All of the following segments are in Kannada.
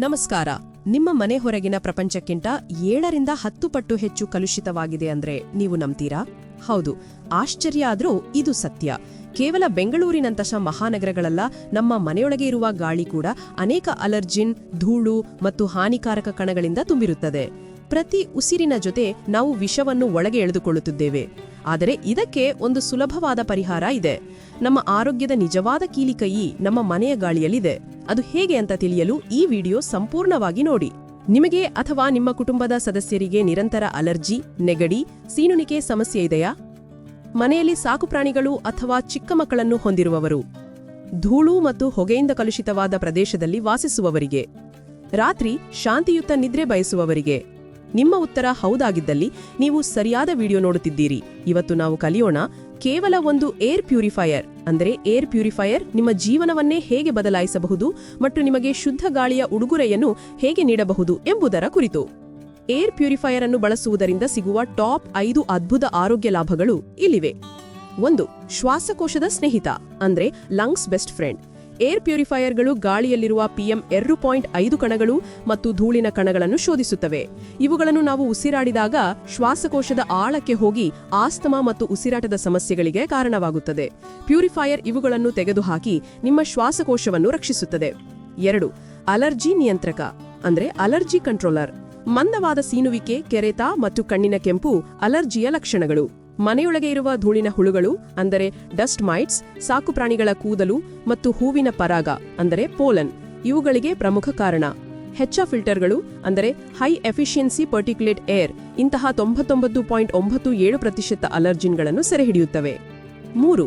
ನಮಸ್ಕಾರ. ನಿಮ್ಮ ಮನೆ ಹೊರಗಿನ ಪ್ರಪಂಚಕ್ಕಿಂತ ಏಳರಿಂದ ಹತ್ತು ಪಟ್ಟು ಹೆಚ್ಚು ಕಲುಷಿತವಾಗಿದೆ ಅಂದ್ರೆ ನೀವು ನಂಬ್ತೀರಾ? ಹೌದು. ಆಶ್ಚರ್ಯ ಆದ್ರೂ ಇದು ಸತ್ಯ. ಕೇವಲ ಬೆಂಗಳೂರಿನಂತಹ ಮಹಾನಗರಗಳಲ್ಲ, ನಮ್ಮ ಮನೆಯೊಳಗೆ ಇರುವ ಗಾಳಿ ಕೂಡ ಅನೇಕ ಅಲರ್ಜಿನ್, ಧೂಳು ಮತ್ತು ಹಾನಿಕಾರಕ ಕಣಗಳಿಂದ ತುಂಬಿರುತ್ತದೆ. ಪ್ರತಿ ಉಸಿರಿನ ಜೊತೆ ನಾವು ವಿಷವನ್ನು ಒಳಗೆ ಎಳೆದುಕೊಳ್ಳುತ್ತಿದ್ದೇವೆ. ಆದರೆ ಇದಕ್ಕೆ ಒಂದು ಸುಲಭವಾದ ಪರಿಹಾರ ಇದೆ. ನಮ್ಮ ಆರೋಗ್ಯದ ನಿಜವಾದ ಕೀಲಿಕೈ ನಮ್ಮ ಮನೆಯ ಗಾಳಿಯಲ್ಲಿದೆ. ಅದು ಹೇಗೆ ಅಂತ ತಿಳಿಯಲು ಈ ವಿಡಿಯೋ ಸಂಪೂರ್ಣವಾಗಿ ನೋಡಿ. ನಿಮಗೆ ಅಥವಾ ನಿಮ್ಮ ಕುಟುಂಬದ ಸದಸ್ಯರಿಗೆ ನಿರಂತರ ಅಲರ್ಜಿ, ನೆಗಡಿ ಸೀನುಣಿಕೆ ಸಮಸ್ಯೆ ಇದೆಯಾ? ಮನೆಯಲ್ಲಿ ಸಾಕುಪ್ರಾಣಿಗಳು ಅಥವಾ ಚಿಕ್ಕ ಮಕ್ಕಳನ್ನು ಹೊಂದಿರುವವರು? ಧೂಳು ಮತ್ತು ಹೊಗೆಯಿಂದ ಕಲುಷಿತವಾದ ಪ್ರದೇಶದಲ್ಲಿ ವಾಸಿಸುವವರಿಗೆ? ರಾತ್ರಿ ಶಾಂತಿಯುತ ನಿದ್ರೆ ಬಯಸುವವರಿಗೆ? ನಿಮ್ಮ ಉತ್ತರ ಹೌದಾಗಿದ್ದಲ್ಲಿ ನೀವು ಸರಿಯಾದ ವಿಡಿಯೋ ನೋಡುತ್ತಿದ್ದೀರಿ. ಇವತ್ತು ನಾವು ಕಲಿಯೋಣ ಕೇವಲ ಒಂದು ಏರ್ ಪ್ಯೂರಿಫೈಯರ್, ಅಂದರೆ ಏರ್ ಪ್ಯೂರಿಫೈಯರ್ ನಿಮ್ಮ ಜೀವನವನ್ನೇ ಹೇಗೆ ಬದಲಾಯಿಸಬಹುದು ಮತ್ತು ನಿಮಗೆ ಶುದ್ಧ ಗಾಳಿಯ ಉಡುಗೊರೆಯನ್ನು ಹೇಗೆ ನೀಡಬಹುದು ಎಂಬುದರ ಕುರಿತು. ಏರ್ ಪ್ಯೂರಿಫೈಯರ್ ಅನ್ನು ಬಳಸುವುದರಿಂದ ಸಿಗುವ ಟಾಪ್ ಐದು ಅದ್ಭುತ ಆರೋಗ್ಯ ಲಾಭಗಳು ಇಲ್ಲಿವೆ. ಒಂದು, ಶ್ವಾಸಕೋಶದ ಸ್ನೇಹಿತ, ಅಂದ್ರೆ ಲಂಗ್ಸ್ ಬೆಸ್ಟ್ ಫ್ರೆಂಡ್. ಏರ್ ಪ್ಯೂರಿಫೈಯರ್ಗಳು ಗಾಳಿಯಲ್ಲಿರುವ ಪಿಎಂ ಎರಡು ಪಾಯಿಂಟ್ ಐದು ಕಣಗಳು ಮತ್ತು ಧೂಳಿನ ಕಣಗಳನ್ನು ಶೋಧಿಸುತ್ತವೆ. ಇವುಗಳನ್ನು ನಾವು ಉಸಿರಾಡಿದಾಗ ಶ್ವಾಸಕೋಶದ ಆಳಕ್ಕೆ ಹೋಗಿ ಆಸ್ತಮಾ ಮತ್ತು ಉಸಿರಾಟದ ಸಮಸ್ಯೆಗಳಿಗೆ ಕಾರಣವಾಗುತ್ತದೆ. ಪ್ಯೂರಿಫೈಯರ್ ಇವುಗಳನ್ನು ತೆಗೆದುಹಾಕಿ ನಿಮ್ಮ ಶ್ವಾಸಕೋಶವನ್ನು ರಕ್ಷಿಸುತ್ತದೆ. ಎರಡು, ಅಲರ್ಜಿ ನಿಯಂತ್ರಕ, ಅಂದ್ರೆ ಅಲರ್ಜಿ ಕಂಟ್ರೋಲರ್. ಮಂದವಾದ ಸೀನುವಿಕೆ, ಕೆರೆತ ಮತ್ತು ಕಣ್ಣಿನ ಕೆಂಪು ಅಲರ್ಜಿಯ ಲಕ್ಷಣಗಳು. ಮನೆಯೊಳಗೆ ಇರುವ ಧೂಳಿನ ಹುಳುಗಳು, ಅಂದರೆ ಡಸ್ಟ್ ಮೈಟ್ಸ್, ಸಾಕು ಪ್ರಾಣಿಗಳ ಕೂದಲು ಮತ್ತು ಹೂವಿನ ಪರಾಗ, ಅಂದರೆ ಪೋಲನ್, ಇವುಗಳಿಗೆ ಪ್ರಮುಖ ಕಾರಣ. ಹೆಚ್ಚ ಫಿಲ್ಟರ್ಗಳು ಅಂದರೆ ಹೈ ಎಫಿಷಿಯನ್ಸಿ ಪರ್ಟಿಕ್ಯುಲೇಟ್ ಏರ್, ಇಂತಹ ತೊಂಬತ್ತೊಂಬತ್ತು ಪಾಯಿಂಟ್ ಒಂಬತ್ತು ಏಳು ಪ್ರತಿಶತ ಅಲರ್ಜಿನ್ಗಳನ್ನು ಸೆರೆಹಿಡಿಯುತ್ತವೆ. ಮೂರು,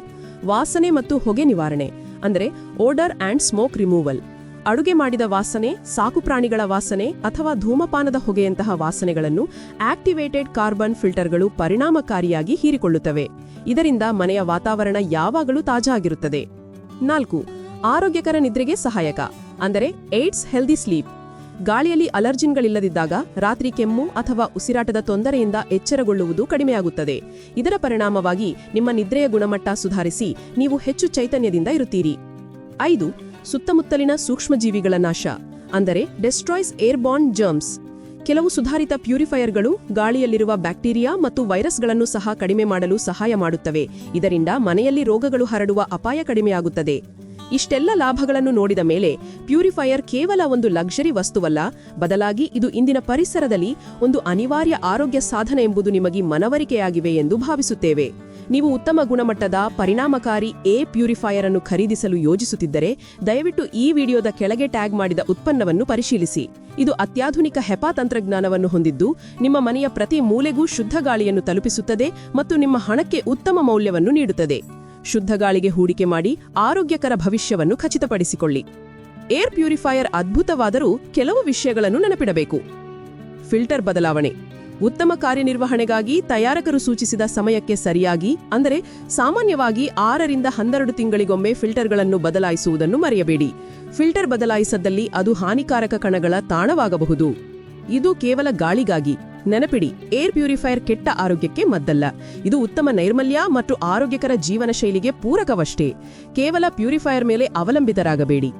ವಾಸನೆ ಮತ್ತು ಹೊಗೆ ನಿವಾರಣೆ, ಅಂದರೆ ಓಡರ್ ಆ್ಯಂಡ್ ಸ್ಮೋಕ್ ರಿಮೂವಲ್. ಅಡುಗೆ ಮಾಡಿದ ವಾಸನೆ ಸಾಕುಪ್ರಾಣಿಗಳ ವಾಸನೆ ಅಥವಾ ಧೂಮಪಾನದ ಹೊಗೆಯಂತಹ ವಾಸನೆಗಳನ್ನು ಆಕ್ಟಿವೇಟೆಡ್ ಕಾರ್ಬನ್ ಫಿಲ್ಟರ್ಗಳು ಪರಿಣಾಮಕಾರಿಯಾಗಿ ಹೀರಿಕೊಳ್ಳುತ್ತವೆ. ಇದರಿಂದ ಮನೆಯ ವಾತಾವರಣ ಯಾವಾಗಲೂ ತಾಜಾ ಆಗಿರುತ್ತದೆ. ನಾಲ್ಕು, ಆರೋಗ್ಯಕರ ನಿದ್ರೆಗೆ ಸಹಾಯಕ, ಅಂದರೆ ಏಡ್ಸ್ ಹೆಲ್ದಿ ಸ್ಲೀಪ್. ಗಾಳಿಯಲ್ಲಿ ಅಲರ್ಜಿನ್ಗಳಿಲ್ಲದಿದ್ದಾಗ ರಾತ್ರಿ ಕೆಮ್ಮು ಅಥವಾ ಉಸಿರಾಟದ ತೊಂದರೆಯಿಂದ ಎಚ್ಚರಗೊಳ್ಳುವುದು ಕಡಿಮೆಯಾಗುತ್ತದೆ. ಇದರ ಪರಿಣಾಮವಾಗಿ ನಿಮ್ಮ ನಿದ್ರೆಯ ಗುಣಮಟ್ಟ ಸುಧಾರಿಸಿ ನೀವು ಹೆಚ್ಚು ಚೈತನ್ಯದಿಂದ ಇರುತ್ತೀರಿ. ಐದು ಸುತ್ತಮುತ್ತಲಿನ ಸೂಕ್ಷ್ಮಜೀವಿಗಳ ನಾಶ, ಅಂದರೆ ಡೆಸ್ಟ್ರಾಯ್ಸ್ ಏರ್ಬಾರ್ನ್ ಜರ್ಮ್ಸ್. ಕೆಲವು ಸುಧಾರಿತ ಪ್ಯೂರಿಫೈಯರ್ಗಳು ಗಾಳಿಯಲ್ಲಿರುವ ಬ್ಯಾಕ್ಟೀರಿಯಾ ಮತ್ತು ವೈರಸ್ಗಳನ್ನು ಸಹ ಕಡಿಮೆ ಮಾಡಲು ಸಹಾಯ ಮಾಡುತ್ತವೆ. ಇದರಿಂದ ಮನೆಯಲ್ಲಿ ರೋಗಗಳು ಹರಡುವ ಅಪಾಯ ಕಡಿಮೆಯಾಗುತ್ತದೆ. ಇಷ್ಟೆಲ್ಲ ಲಾಭಗಳನ್ನು ನೋಡಿದ ಮೇಲೆ ಪ್ಯೂರಿಫೈಯರ್ ಕೇವಲ ಒಂದು ಲಕ್ಸರಿ ವಸ್ತುವಲ್ಲ, ಬದಲಾಗಿ ಇದು ಇಂದಿನ ಪರಿಸರದಲ್ಲಿ ಒಂದು ಅನಿವಾರ್ಯ ಆರೋಗ್ಯ ಸಾಧನ ಎಂಬುದು ನಿಮಗೆ ಮನವರಿಕೆಯಾಗಿವೆ ಎಂದು ಭಾವಿಸುತ್ತೇವೆ. ನೀವು ಉತ್ತಮ ಗುಣಮಟ್ಟದ, ಪರಿಣಾಮಕಾರಿ ಎ ಪ್ಯೂರಿಫೈಯರ್ ಅನ್ನು ಖರೀದಿಸಲು ಯೋಜಿಸುತ್ತಿದ್ದರೆ, ದಯವಿಟ್ಟು ಈ ವಿಡಿಯೋದ ಕೆಳಗೆ ಟ್ಯಾಗ್ ಮಾಡಿದ ಉತ್ಪನ್ನವನ್ನು ಪರಿಶೀಲಿಸಿ. ಇದು ಅತ್ಯಾಧುನಿಕ ಹೆಪಾ ತಂತ್ರಜ್ಞಾನವನ್ನು ಹೊಂದಿದ್ದು, ನಿಮ್ಮ ಮನೆಯ ಪ್ರತಿ ಮೂಲೆಗೂ ಶುದ್ಧ ಗಾಳಿಯನ್ನು ತಲುಪಿಸುತ್ತದೆ ಮತ್ತು ನಿಮ್ಮ ಹಣಕ್ಕೆ ಉತ್ತಮ ಮೌಲ್ಯವನ್ನು ನೀಡುತ್ತದೆ. ಶುದ್ಧ ಗಾಳಿಗೆ ಹೂಡಿಕೆ ಮಾಡಿ ಆರೋಗ್ಯಕರ ಭವಿಷ್ಯವನ್ನು ಖಚಿತಪಡಿಸಿಕೊಳ್ಳಿ. ಏರ್ ಪ್ಯೂರಿಫೈಯರ್ ಅದ್ಭುತವಾದರೂ ಕೆಲವು ವಿಷಯಗಳನ್ನು ನೆನಪಿಡಬೇಕು. ಫಿಲ್ಟರ್ ಬದಲಾವಣೆ. ಉತ್ತಮ ಕಾರ್ಯನಿರ್ವಹಣೆಗಾಗಿ ತಯಾರಕರು ಸೂಚಿಸಿದ ಸಮಯಕ್ಕೆ ಸರಿಯಾಗಿ, ಅಂದರೆ ಸಾಮಾನ್ಯವಾಗಿ ಆರರಿಂದ ಹನ್ನೆರಡು ತಿಂಗಳಿಗೊಮ್ಮೆ ಫಿಲ್ಟರ್ಗಳನ್ನು ಬದಲಾಯಿಸುವುದನ್ನು ಮರೆಯಬೇಡಿ. ಫಿಲ್ಟರ್ ಬದಲಾಯಿಸದಲ್ಲಿ ಅದು ಹಾನಿಕಾರಕ ಕಣಗಳ ತಾಣವಾಗಬಹುದು. ಇದು ಕೇವಲ ಗಾಳಿಗಾಗಿ. ನೆನಪಿಡಿ, ಏರ್ ಪ್ಯೂರಿಫೈಯರ್ ಕೆಟ್ಟ ಆರೋಗ್ಯಕ್ಕೆ ಮದ್ದಲ್ಲ. ಇದು ಉತ್ತಮ ನೈರ್ಮಲ್ಯ ಮತ್ತು ಆರೋಗ್ಯಕರ ಜೀವನ ಶೈಲಿಗೆ ಪೂರಕವಷ್ಟೇ. ಕೇವಲ ಪ್ಯೂರಿಫೈಯರ್ ಮೇಲೆ ಅವಲಂಬಿತರಾಗಬೇಡಿ.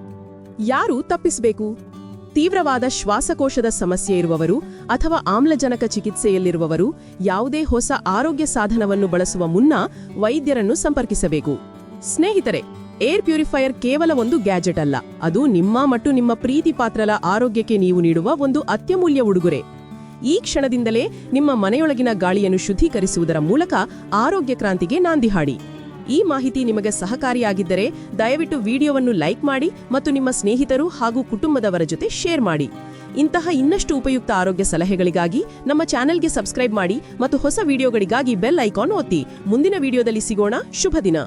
ಯಾರು ತಪ್ಪಿಸಬೇಕು? ತೀವ್ರವಾದ ಶ್ವಾಸಕೋಶದ ಸಮಸ್ಯೆ ಇರುವವರು ಅಥವಾ ಆಮ್ಲಜನಕ ಚಿಕಿತ್ಸೆಯಲ್ಲಿರುವವರು ಯಾವುದೇ ಹೊಸ ಆರೋಗ್ಯ ಸಾಧನವನ್ನು ಬಳಸುವ ಮುನ್ನ ವೈದ್ಯರನ್ನು ಸಂಪರ್ಕಿಸಬೇಕು. ಸ್ನೇಹಿತರೆ, ಏರ್ ಪ್ಯೂರಿಫೈಯರ್ ಕೇವಲ ಒಂದು ಗ್ಯಾಜೆಟ್ ಅಲ್ಲ. ಅದು ನಿಮ್ಮ ಮತ್ತು ನಿಮ್ಮ ಪ್ರೀತಿ ಪಾತ್ರಲ ಆರೋಗ್ಯಕ್ಕೆ ನೀವು ನೀಡುವ ಒಂದು ಅತ್ಯಮೂಲ್ಯ ಉಡುಗೊರೆ. ಈ ಕ್ಷಣದಿಂದಲೇ ನಿಮ್ಮ ಮನೆಯೊಳಗಿನ ಗಾಳಿಯನ್ನು ಶುದ್ಧೀಕರಿಸುವುದರ ಮೂಲಕ ಆರೋಗ್ಯ ಕ್ರಾಂತಿಗೆ ನಾಂದಿ ಹಾಡಿ. ಈ ಮಾಹಿತಿ ನಿಮಗೆ ಸಹಕಾರಿಯಾಗಿದ್ದರೆ ದಯವಿಟ್ಟು ವಿಡಿಯೋವನ್ನು ಲೈಕ್ ಮಾಡಿ ಮತ್ತು ನಿಮ್ಮ ಸ್ನೇಹಿತರು ಹಾಗೂ ಕುಟುಂಬದವರ ಜೊತೆ ಶೇರ್ ಮಾಡಿ. ಇಂತಹ ಇನ್ನಷ್ಟು ಉಪಯುಕ್ತ ಆರೋಗ್ಯ ಸಲಹೆಗಳಿಗಾಗಿ ನಮ್ಮ ಚಾನೆಲ್ಗೆ ಸಬ್ಸ್ಕ್ರೈಬ್ ಮಾಡಿ ಮತ್ತು ಹೊಸ ವಿಡಿಯೋಗಳಿಗಾಗಿ ಬೆಲ್ ಐಕಾನ್ ಒತ್ತಿ. ಮುಂದಿನ ವಿಡಿಯೋದಲ್ಲಿ ಸಿಗೋಣ. ಶುಭ ದಿನ.